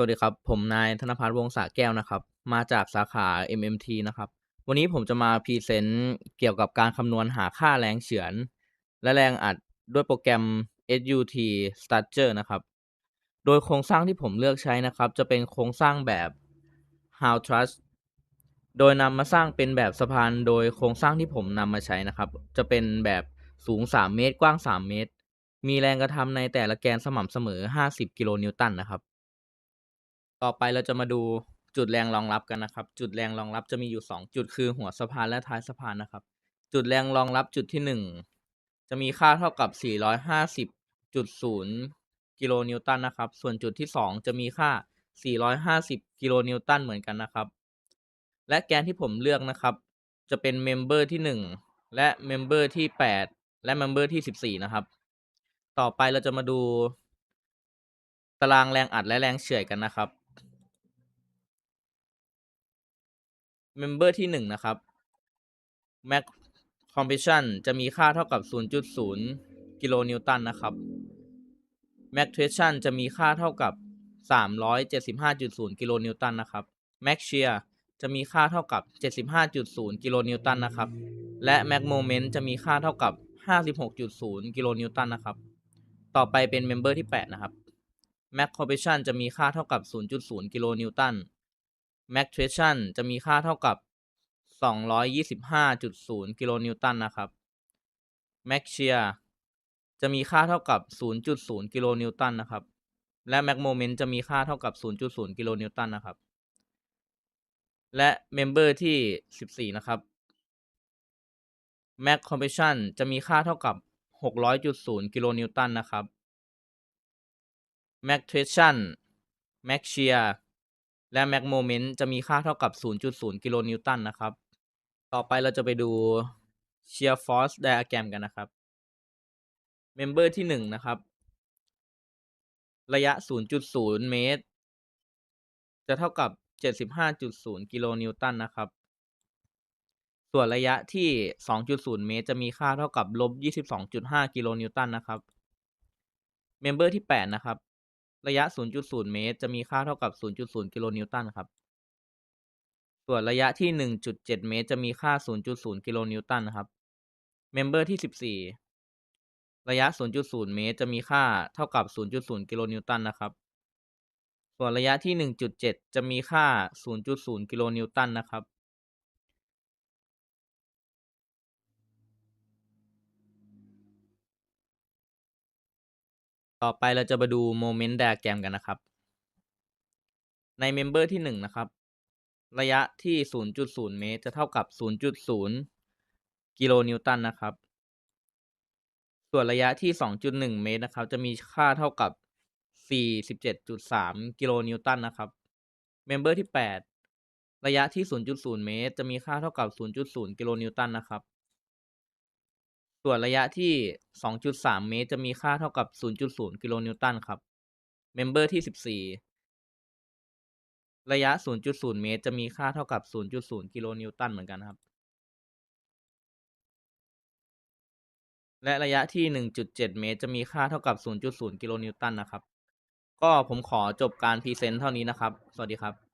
วัสดีครับ ผมนายธนพัฒน์วงศ์สาแก้วนะครับ มาจากสาขา MMT นะครับ วันนี้ผมจะมาพรีเซนต์เกี่ยวกับการคำนวณหาค่าแรงเฉือน และแรงอัดด้วยโปรแกรม SUT Structure นะครับ โดยโครงสร้างที่ผมเลือกใช้นะครับ จะเป็นโครงสร้างแบบ How Truss โดยนำมาสร้างเป็นแบบสะพานโดยโครงสร้างที่ผมนำมาใช้นะครับ จะเป็นแบบสูง 3 เมตร กว้าง 3 เมตร มีแรงกระทำในแต่ละแกนสม่ำเสมอ 50 กิโลนิวตันนะครับ ต่อไปเราจะมาดูจุดแรงรองรับกันนะครับ จุดแรงรองรับจะมีอยู่ 2 จุดคือหัวสะพานและท้ายสะพานนะครับ จุดแรงรองรับจุดที่ 1 จะมีค่าเท่ากับ 450.0 กิโลนิวตันนะครับ ส่วนจุดที่ 2 จะมีค่า 450 กิโลนิวตันเหมือนกันนะครับ และแกนที่ผมเลือกนะครับ จะเป็นเมมเบอร์ที่ 1 และเมมเบอร์ที่ 8 และเมมเบอร์ที่ 14 นะครับ ต่อไปเราจะมาดู ตารางแรงอัดและแรงเฉื่อยกันนะครับ เมมเบอร์ที่1นะครับ Max Compression จะมีค่าเท่ากับ 0.0 กิโลนิวตันนะครับ Max Tension จะมีค่าเท่ากับ 375.0 กิโลนิวตันนะครับ Max Shear จะมีค่าเท่ากับ 75.0 กิโลนิวตันนะครับ และ Max Moment จะมีค่าเท่ากับ 56.0 กิโลนิวตันนะครับ ต่อไปเป็นเมมเบอร์ที่ 8 นะครับ Max Compression จะมีค่าเท่ากับ 0.0 กิโลนิวตัน Max Tension จะมีค่าเท่ากับ 225.0 กิโลนิวตันนะครับ Max Shear จะมีค่าเท่ากับ 0.0 กิโลนิวตันนะครับ และ Max Moment จะมีค่าเท่ากับ 0.0 กิโลนิวตันนะครับ และเมมเบอร์ที่ 14 นะครับ Max Compression จะมีค่าเท่ากับ 600.0 กิโลนิวตันนะครับ Max Tension Max Shear และ Max Moment จะมีค่าเท่ากับ 0.0 กิโลนิวตันนะครับ ต่อไปเราจะไปดู Shear Force Diagram กันนะครับ เมมเบอร์ที่1นะครับ ระยะ 0.0 เมตร จะเท่ากับ 75.0 กิโลนิวตันนะครับ ส่วนระยะที่ 2.0 เมตร จะมีค่าเท่ากับลบ22.5 กิโลนิวตันนะครับ เมมเบอร์ที่ 8 นะครับ ระยะ 0.0 เมตร จะมีค่าเท่ากับ 0.0 กิโลนิวตันครับ ส่วนระยะที่ 1.7 เมตร จะมีค่า 0.0 กิโลนิวตันนะครับ เมมเบอร์ที่ 14 ระยะ 0.0 เมตร จะมีค่าเท่ากับ 0.0 กิโลนิวตันนะครับ ส่วนระยะที่ 1.7 จะมีค่า 0.0 กิโลนิวตันนะครับ ต่อไปเราจะมาดูโมเมนต์ diagram กันนะครับ ในเมมเบอร์ที่ 1 นะครับ ระยะที่ 0.0 เมตร จะเท่ากับ 0.0 กิโลนิวตันนะครับ ส่วนระยะที่ 2.1 เมตรนะครับ จะมีค่าเท่ากับ 47.3 กิโลนิวตันนะครับ เมมเบอร์ที่ 8 ระยะที่ 0.0 เมตร จะมีค่าเท่ากับ 0.0 กิโลนิวตันนะครับ ส่วนระยะที่ 2.3 เมตร จะมีค่าเท่ากับ 0.0 กิโลนิวตันครับ เมมเบอร์ที่ 14 ระยะ 0.0 เมตร จะมีค่าเท่ากับ 0.0 กิโลนิวตันเหมือนกันครับ และระยะที่ 1.7 เมตร จะมีค่าเท่ากับ 0.0 กิโลนิวตันนะครับ ก็ผมขอจบการพรีเซนต์เท่านี้นะครับ สวัสดีครับ